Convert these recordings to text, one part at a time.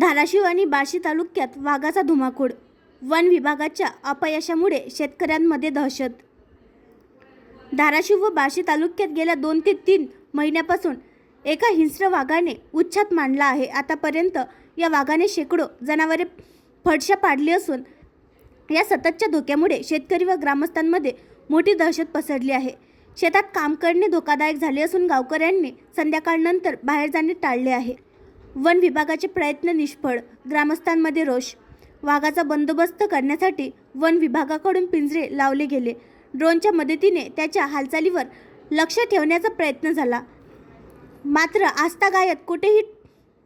धाराशिव आणि बार्शी तालुक्यात वाघाचा धुमाकूळ. वन विभागाच्या अपयशामुळे शेतकऱ्यांमध्ये दहशत. धाराशिव व बार्शी तालुक्यात गेल्या दोन ते तीन महिन्यापासून एका हिंस्र वाघाने उच्छाद मांडला आहे. आतापर्यंत या वाघाने शेकडो जनावरे फडशा पाडली असून या सततच्या धोक्यामुळे शेतकरी व ग्रामस्थांमध्ये मोठी दहशत पसरली आहे. शेतात काम करणे धोकादायक झाले असून गावकऱ्यांनी संध्याकाळनंतर बाहेर जाणे टाळले आहे. वन विभागाचे प्रयत्न निष्फळ ग्रामस्थांमध्ये रोष. वाघाचा बंदोबस्त करण्यासाठी वन विभागाकडून पिंजरे लावले गेले. ड्रोनच्या मदतीने त्याच्या हालचालीवर लक्ष ठेवण्याचा प्रयत्न झाला. मात्र आस्थागायत कुठेही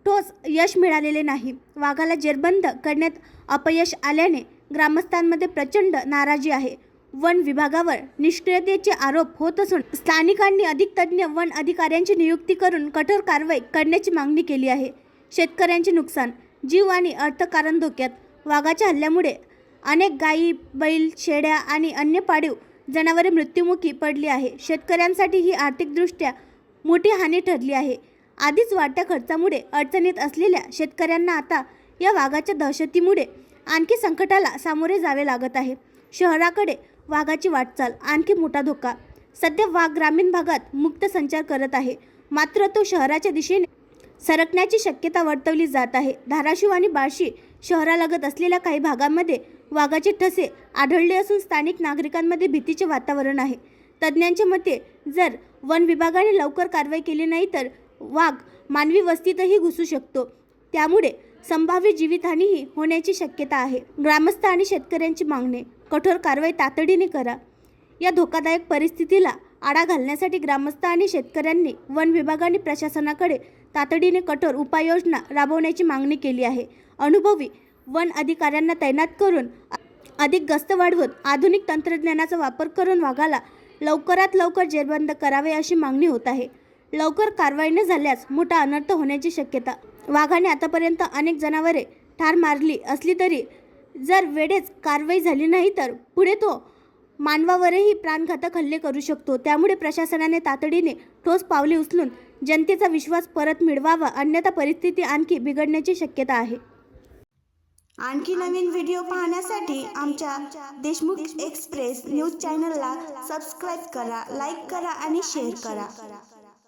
ठोस यश मिळालेले नाही. वाघाला जेरबंद करण्यात अपयश आल्याने ग्रामस्थांमध्ये प्रचंड नाराजी आहे. वन विभागावर निष्क्रियतेचे आरोप होत असून स्थानिकांनी अधिक तज्ज्ञ वन अधिकाऱ्यांची नियुक्ती करून कठोर कारवाई करण्याची मागणी केली आहे. शेतकऱ्यांचे नुकसान जीव आणि अर्थकारण धोक्यात वाघाच्या हल्ल्यामुळे अनेक गायी बैल शेळ्या आणि अन्य पाळीव जनावरे मृत्युमुखी पडली आहे. शेतकऱ्यांसाठी ही आर्थिकदृष्ट्या मोठी हानी ठरली आहे. आधीच वाढत्या खर्चामुळे अडचणीत असलेल्या शेतकऱ्यांना आता या वाघाच्या दहशतीमुळे आणखी संकटाला सामोरे जावे लागत आहे. शहराकडे वाघाची वाटचाल आणखी मोठा धोका. सध्या वाघ ग्रामीण भागात मुक्त संचार करत आहे. मात्र तो शहराच्या दिशेने सरकण्याची शक्यता वर्तवली जात आहे. धाराशिव आणि बार्शी शहरालगत असलेल्या काही भागांमध्ये वाघाचे ठसे आढळले असून स्थानिक नागरिकांमध्ये भीतीचे वातावरण आहे. तज्ज्ञांच्या मते जर वन विभागाने लवकर कारवाई केली नाही तर वाघ मानवी वस्तीतही घुसू शकतो. त्यामुळे संभाव्य जीवितहानीही होण्याची शक्यता आहे. ग्रामस्थ आणि शेतकऱ्यांची मागणी कठोर कारवाई तातडीने करा. या धोकादायक परिस्थितीला आळा घालण्यासाठी ग्रामस्थ आणि शेतकऱ्यांनी वन विभाग आणि प्रशासनाकडे तातडीने कठोर उपाययोजना राबवण्याची मागणी केली आहे. अनुभवी वन अधिकाऱ्यांना तैनात करून अधिक गस्त वाढवून आधुनिक तंत्रज्ञानाचा वापर करून वाघाला लवकरात लवकर जेरबंद करावे अशी मागणी होत आहे. लवकर कारवाई न झाल्यास मोठा अनर्थ होण्याची शक्यता. वाघाने आतापर्यंत अनेक जनावरे ठार मारली असली तरी जर वेळेच कारवाई झाली नाही तर पुढे तो मानवावरही प्राणघातक हल्ले करू शकतो. त्यामुळे प्रशासनाने तातडीने ठोस पावले उचलून जनतेचा विश्वास परत मिळवावा अन्यथा परिस्थिती आणखी बिघडण्याची शक्यता आहे. आणखी नवीन व्हिडिओ पाहण्यासाठी आमच्या देशमुख एक्सप्रेस न्यूज चॅनलला सबस्क्राईब करा लाईक करा आणि शेअर करा.